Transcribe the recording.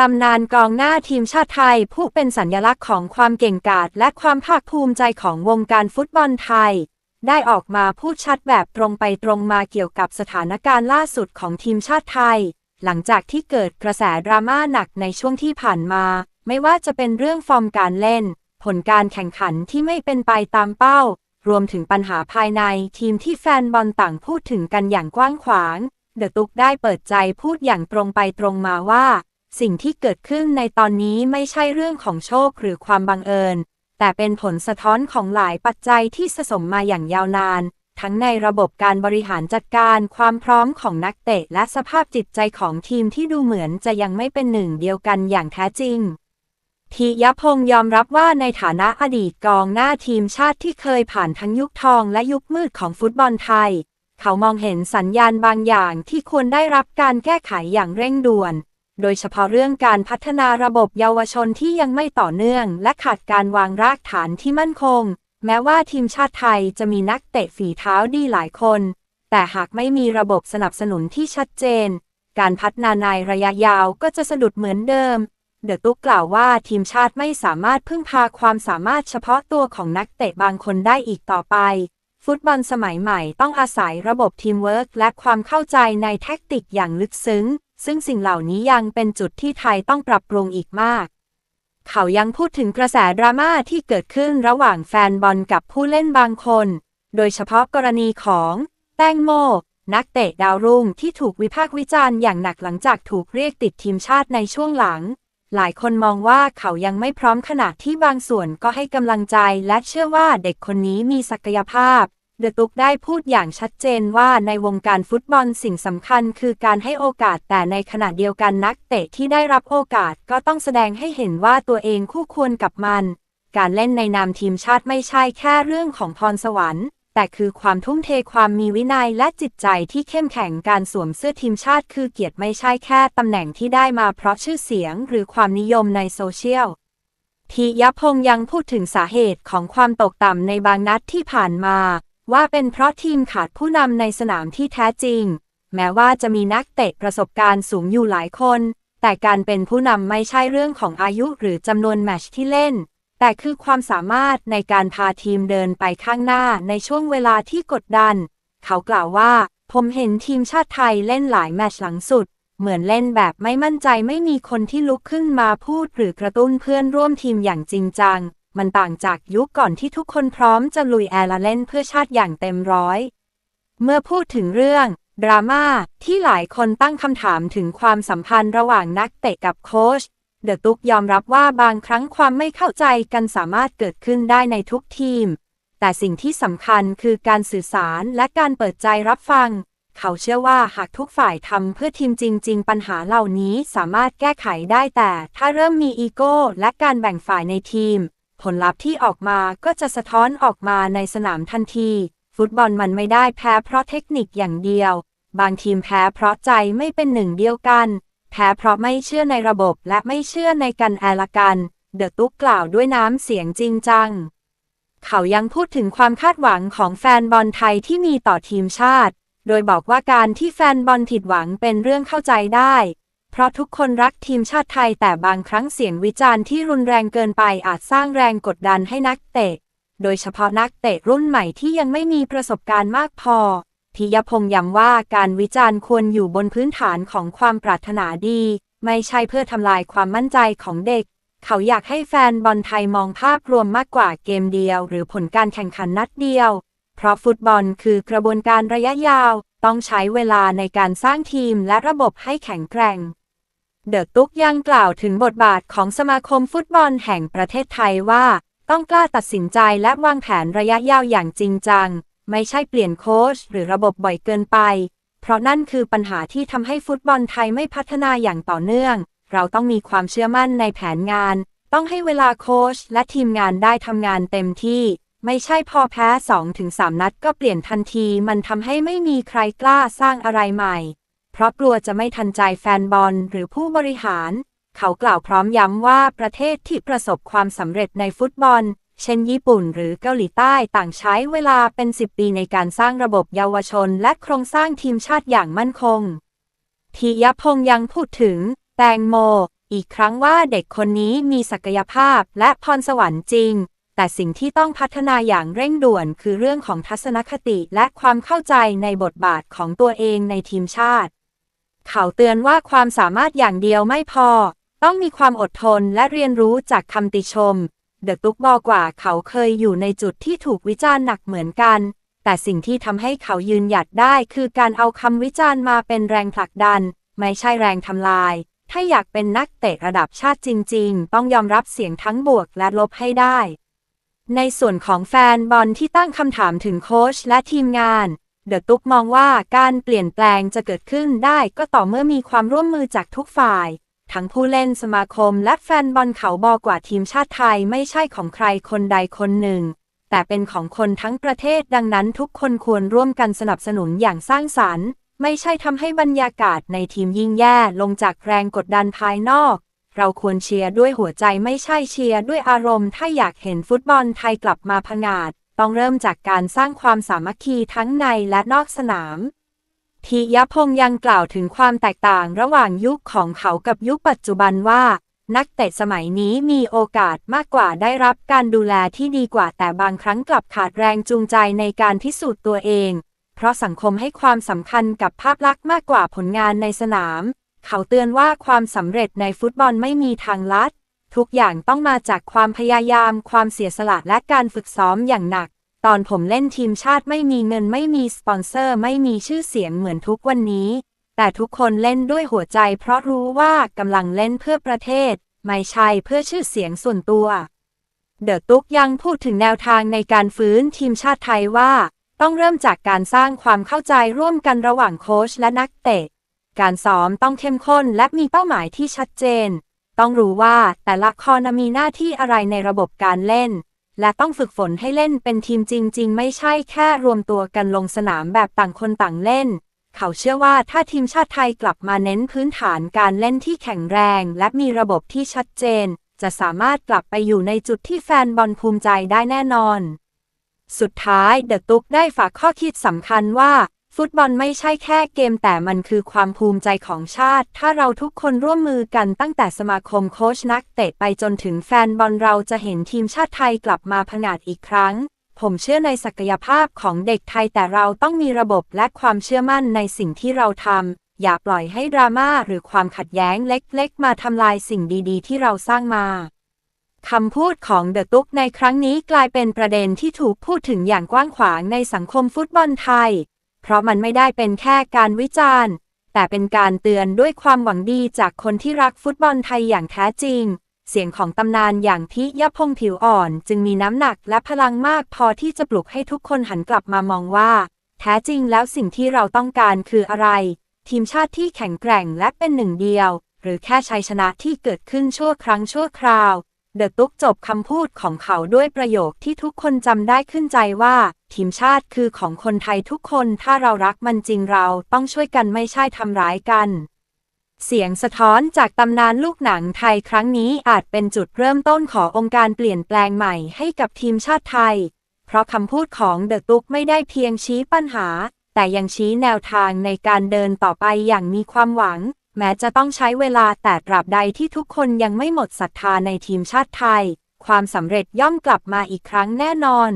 ตำนานกองหน้าทีมชาติไทย ผู้เป็นสัญลักษณ์ของความเก่งกาจและความภาคภูมิใจของวงการฟุตบอลไทย ได้ออกมาพูดชัดแบบตรงไปตรงมาเกี่ยวกับสถานการณ์ล่าสุดของทีมชาติไทย หลังจากที่เกิดกระแสดราม่าหนักในช่วงที่ผ่านมา ไม่ว่าจะเป็นเรื่องฟอร์มการเล่น ผลการแข่งขันที่ไม่เป็นไปตามเป้า รวมถึงปัญหาภายในทีมที่แฟนบอลต่างพูดถึงกันอย่างกว้างขวาง เดอะตุกได้เปิดใจพูดอย่างตรงไปตรงมาว่า สิ่งที่เกิดขึ้นในตอนนี้ไม่ใช่เรื่องของโชคหรือความบังเอิญ แต่เป็นผลสะท้อนของหลายปัจจัยที่สะสมมาอย่างยาวนาน ทั้งในระบบการบริหารจัดการความพร้อมของนักเตะ และสภาพจิตใจของทีมที่ดูเหมือนจะยังไม่เป็นหนึ่งเดียวกันอย่างแท้จริงทียพงศ์ยอมรับว่าในฐานะอดีตกองหน้าทีมชาติที่เคยผ่านทั้งยุคทองและยุคมืดของฟุตบอลไทย เขามองเห็นสัญญาณบางอย่างที่ควรได้รับการแก้ไขอย่างเร่งด่วน โดยเฉพาะเรื่องการพัฒนาระบบเยาวชนที่ยังไม่ต่อเนื่อง และขาดการวางรากฐานที่มั่นคง แม้ว่าทีมชาติไทยจะมีนักเตะฝีเท้าดีหลายคน แต่หากไม่มีระบบสนับสนุนที่ชัดเจน การพัฒนาในระยะยาวก็จะสะดุดเหมือนเดิม เดอะตุ๊กกล่าวว่าทีมชาติไม่สามารถพึ่งพาความสามารถเฉพาะตัวของนักเตะบางคนได้อีกต่อไป ฟุตบอลสมัยใหม่ต้องอาศัยระบบทีมเวิร์กและความเข้าใจในแท็กติกอย่างลึกซึ้ง ซึ่งสิ่งเหล่านี้ยังเป็นจุดที่ไทยต้องปรับปรุงอีกมาก เขายังพูดถึงกระแสดราม่าที่เกิดขึ้นระหว่างแฟนบอลกับผู้เล่นบางคน โดยเฉพาะกรณีของแตงโม นักเตะดาวรุ่งที่ถูกวิพากษ์วิจารณ์อย่างหนักหลังจากถูกเรียกติดทีมชาติในช่วงหลัง หลายคนมองว่าเขายังไม่พร้อมขนาดที่บางส่วนก็ให้กำลังใจและเชื่อว่าเด็กคนนี้มีศักยภาพ เดอะตุกได้พูดอย่างชัดเจนว่าในวงการฟุตบอลสิ่งสำคัญคือการให้โอกาสแต่ในขณะเดียวกันนักเตะที่ได้รับโอกาสก็ต้องแสดงให้เห็นว่าตัวเองคู่ควรกับมัน การเล่นในนามทีมชาติไม่ใช่แค่เรื่องของพรสวรรค์ แต่คือความทุ่มเทความมีวินัยและจิตใจที่เข้มแข็งการสวมเสื้อทีมชาติคือเกียรติไม่ใช่แค่ตำแหน่งที่ได้มาเพราะชื่อเสียงหรือความนิยมในโซเชียลทียพงศ์ยังพูดถึงสาเหตุของความตกต่ำในบางนัดที่ผ่านมา ว่าเป็นเพราะทีมขาดผู้นำในสนามที่แท้จริง แม้ว่าจะมีนักเตะประสบการณ์สูงอยู่หลายคน แต่การเป็นผู้นำไม่ใช่เรื่องของอายุหรือจำนวนแมชที่เล่น แต่คือความสามารถในการพาทีมเดินไปข้างหน้าในช่วงเวลาที่กดดัน เขากล่าวว่า ผมเห็นทีมชาติไทยเล่นหลายแมชหลังสุด เหมือนเล่นแบบไม่มั่นใจไม่มีคนที่ลุกขึ้นมาพูดหรือกระตุ้นเพื่อนร่วมทีมอย่างจริงจัง มันต่างจากยุคก่อนที่ทุกคนพร้อมจะลุยแอร์ละเล่นเพื่อชาติอย่างเต็มร้อย เมื่อพูดถึงเรื่อง ดราม่าที่หลายคนตั้งคำถามถึงความสัมพันธ์ระหว่างนักเตะกับโค้ชเดอะตุกยอมรับว่าบางครั้งความไม่เข้าใจกันสามารถเกิดขึ้นได้ในทุกทีม แต่สิ่งที่สำคัญคือการสื่อสารและการเปิดใจรับฟัง เขาเชื่อว่าหากทุกฝ่ายทำเพื่อทีมจริง ๆ ปัญหาเหล่านี้สามารถแก้ไขได้แต่ถ้าเริ่มมีอีโก้และการแบ่งฝ่ายในทีม ผลลัพธ์ที่ออกมาก็จะสะท้อนออกมาในสนามทันที ฟุตบอลมันไม่ได้แพ้เพราะเทคนิคอย่างเดียว บางทีมแพ้เพราะใจไม่เป็นหนึ่งเดียวกัน แพ้เพราะไม่เชื่อในระบบและไม่เชื่อในกันแอละกัน เดอะตุ๊กกล่าวด้วยน้ำเสียงจริงจัง เขายังพูดถึงความคาดหวังของแฟนบอลไทยที่มีต่อทีมชาติ โดยบอกว่าการที่แฟนบอลผิดหวังเป็นเรื่องเข้าใจได้ เพราะทุกคนรักทีมชาติไทยแต่บางครั้งเสียงวิจารณ์ที่รุนแรงเกินไปอาจสร้างแรงกดดันให้นักเตะ โดยเฉพาะนักเตะรุ่นใหม่ที่ยังไม่มีประสบการณ์มากพอพิยพงษ์ย้ำว่าการวิจารณ์ควรอยู่บนพื้นฐานของความปรารถนาดี ไม่ใช่เพื่อทำลายความมั่นใจของเด็ก เขาอยากให้แฟนบอลไทยมองภาพรวมมากกว่าเกมเดียว หรือผลการแข่งขันนัดเดียว เพราะฟุตบอลคือกระบวนการระยะยาว ต้องใช้เวลาในการสร้างทีมและระบบให้แข็งแกร่ง เดอะตุ๊กยังกล่าวถึงบทบาทของสมาคมฟุตบอลแห่งประเทศไทยว่า ต้องกล้าตัดสินใจและวางแผนระยะยาวอย่างจริงจัง ไม่ใช่เปลี่ยนโค้ชหรือระบบบ่อยเกินไป เพราะนั่นคือปัญหาที่ทำให้ฟุตบอลไทยไม่พัฒนาอย่างต่อเนื่อง เราต้องมีความเชื่อมั่นในแผนงาน ต้องให้เวลาโค้ชและทีมงานได้ทำงานเต็มที่ ไม่ใช่พอแพ้ 2-3 นัดก็เปลี่ยนทันที มันทำให้ไม่มีใครกล้าสร้างอะไรใหม่ เพราะกลัวจะไม่ทันใจแฟนบอลหรือผู้บริหาร เขากล่าวพร้อมย้ำว่าประเทศที่ประสบความสำเร็จในฟุตบอล เช่นญี่ปุ่นหรือเกาหลีใต้ต่างใช้เวลาเป็น 10 ปีในการสร้างระบบเยาวชนและโครงสร้างทีมชาติอย่างมั่นคงทียพงษ์ยังพูดถึง แตงโม อีกครั้งว่าเด็กคนนี้มีศักยภาพและพรสวรรค์จริง แต่สิ่งที่ต้องพัฒนาอย่างเร่งด่วนคือเรื่องของทัศนคติและความเข้าใจในบทบาทของตัวเองในทีมชาติ เขาเตือนว่าความสามารถอย่างเดียวไม่พอ ต้องมีความอดทนและเรียนรู้จากคำติชม เดอะตุ๊กบอกว่าเขาเคยอยู่ในจุดที่ถูกวิจารณ์หนักเหมือนกัน แต่สิ่งที่ทำให้เขายืนหยัดได้คือการเอาคำวิจารณ์มาเป็นแรงผลักดัน ไม่ใช่แรงทำลาย ถ้าอยากเป็นนักเตะระดับชาติจริง ๆ ต้องยอมรับเสียงทั้งบวกและลบให้ได้ ในส่วนของแฟนบอลที่ตั้งคำถามถึงโค้ชและทีมงาน เดอะตุ๊กมองว่าการเปลี่ยนแปลงจะเกิดขึ้นได้ก็ต่อเมื่อมีความร่วมมือจากทุกฝ่าย ทั้งผู้เล่นสมาคมและแฟนบอลเขาบอกว่าทีมชาติไทยไม่ใช่ของใครคนใดคนหนึ่ง แต่เป็นของคนทั้งประเทศดังนั้นทุกคนควรร่วมกันสนับสนุนอย่างสร้างสรรค์ ไม่ใช่ทำให้บรรยากาศในทีมยิ่งแย่ลงจากแรงกดดันภายนอก เราควรเชียร์ด้วยหัวใจไม่ใช่เชียร์ด้วยอารมณ์ ถ้าอยากเห็นฟุตบอลไทยกลับมาผงาด ต้องเริ่มจากการสร้างความสามัคคีทั้งในและนอกสนามทียพงษ์ยังกล่าวถึงความแตกต่างระหว่างยุคของเขากับยุคปัจจุบันว่า นักเตะสมัยนี้มีโอกาสมากกว่าได้รับการดูแลที่ดีกว่าแต่บางครั้งกลับขาดแรงจูงใจในการพิสูจน์ตัวเอง เพราะสังคมให้ความสำคัญกับภาพลักษณ์มากกว่าผลงานในสนาม เขาเตือนว่าความสำเร็จในฟุตบอลไม่มีทางลัด ทุกอย่างต้องมาจากความพยายาม ความเสียสละและการฝึกซ้อมอย่างหนัก ตอนผมเล่นทีมชาติไม่มีเงินไม่มีสปอนเซอร์ไม่มีชื่อเสียงเหมือนทุกวันนี้ แต่ทุกคนเล่นด้วยหัวใจ เพราะรู้ว่ากำลังเล่นเพื่อประเทศ ไม่ใช่เพื่อชื่อเสียงส่วนตัว เดอะตุ๊กยังพูดถึงแนวทางในการฟื้นทีมชาติไทยว่า ต้องเริ่มจากการสร้างความเข้าใจร่วมกันระหว่างโค้ชและนักเตะ การซ้อมต้องเข้มข้นและมีเป้าหมายที่ชัดเจน ต้องรู้ว่าแต่ละคอนมีหน้าที่อะไรในระบบการเล่น และต้องฝึกฝนให้เล่นเป็นทีมจริง ๆ ไม่ใช่แค่รวมตัวกันลงสนามแบบต่างคนต่างเล่น เขาเชื่อว่าถ้าทีมชาติไทยกลับมาเน้นพื้นฐานการเล่นที่แข็งแรง และมีระบบที่ชัดเจน จะสามารถกลับไปอยู่ในจุดที่แฟนบอลภูมิใจได้แน่นอน สุดท้ายเดอะตุ๊กได้ฝากข้อคิดสำคัญว่า ฟุตบอลไม่ใช่แค่เกมแต่มันคือความภูมิใจของชาติ ถ้าเราทุกคนร่วมมือกันตั้งแต่สมาคมโค้ชนักเตะไปจนถึงแฟนบอลเราจะเห็นทีมชาติไทยกลับมาผงาดอีกครั้ง ผมเชื่อในศักยภาพของเด็กไทยแต่เราต้องมีระบบและความเชื่อมั่นในสิ่งที่เราทำ อย่าปล่อยให้ดราม่าหรือความขัดแย้งเล็กๆ มาทำลายสิ่งดีๆ ที่เราสร้างมาคำพูดของเดอะตุ๊กในครั้งนี้กลายเป็นประเด็นที่ถูกพูดถึงอย่างกว้างขวางในสังคมฟุตบอลไทย เพราะมันไม่ได้เป็นแค่การวิจารณ์ แต่เป็นการเตือนด้วยความหวังดีจากคนที่รักฟุตบอลไทยอย่างแท้จริง เสียงของตำนานอย่างทิยพงผิวอ่อน จึงมีน้ำหนักและพลังมากพอที่จะปลุกให้ทุกคนหันกลับมามองว่า แท้จริงแล้วสิ่งที่เราต้องการคืออะไร ทีมชาติที่แข็งแกร่งและเป็นหนึ่งเดียว หรือแค่ชัยชนะที่เกิดขึ้นชั่วครั้งชั่วคราว เดอะตุ๊กจบคำพูดของเขาด้วยประโยคที่ทุกคนจำได้ขึ้นใจว่า ทีมชาติคือของคนไทยทุกคนถ้าเรารักมันจริงเราต้องช่วยกันไม่ใช่ทำร้ายกัน เสียงสะท้อนจากตำนานลูกหนังไทยครั้งนี้อาจเป็นจุดเริ่มต้นขององค์การเปลี่ยนแปลงใหม่ให้กับทีมชาติไทย เพราะคำพูดของเดอะตุ๊กไม่ได้เพียงชี้ปัญหา แต่ยังชี้แนวทางในการเดินต่อไปอย่างมีความหวัง แม้จะต้องใช้เวลาแต่ตราบใดที่ทุกคนยังไม่หมดศรัทธาในทีมชาติไทย ความสำเร็จย่อมกลับมาอีกครั้งแน่นอน